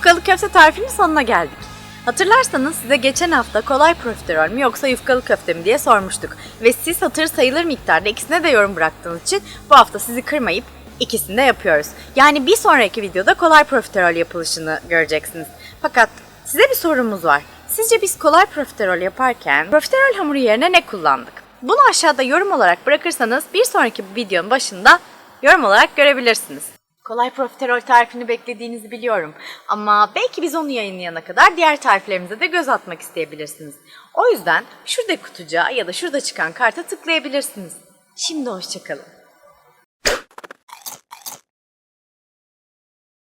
köfte tarifinin sonuna geldik. Hatırlarsanız size geçen hafta kolay profiterol mü yoksa yufkalı köfte mi diye sormuştuk. Ve siz hatır sayılır miktarda ikisine de yorum bıraktığınız için bu hafta sizi kırmayıp ikisini de yapıyoruz. Yani bir sonraki videoda kolay profiterol yapılışını göreceksiniz. Fakat size bir sorumuz var. Sizce biz kolay profiterol yaparken profiterol hamuru yerine ne kullandık? Bunu aşağıda yorum olarak bırakırsanız bir sonraki videonun başında yorum olarak görebilirsiniz. Kolay profiterol tarifini beklediğinizi biliyorum. Ama belki biz onu yayınlayana kadar diğer tariflerimize de göz atmak isteyebilirsiniz. O yüzden şurada kutucuğa ya da şurada çıkan karta tıklayabilirsiniz. Şimdi hoşçakalın.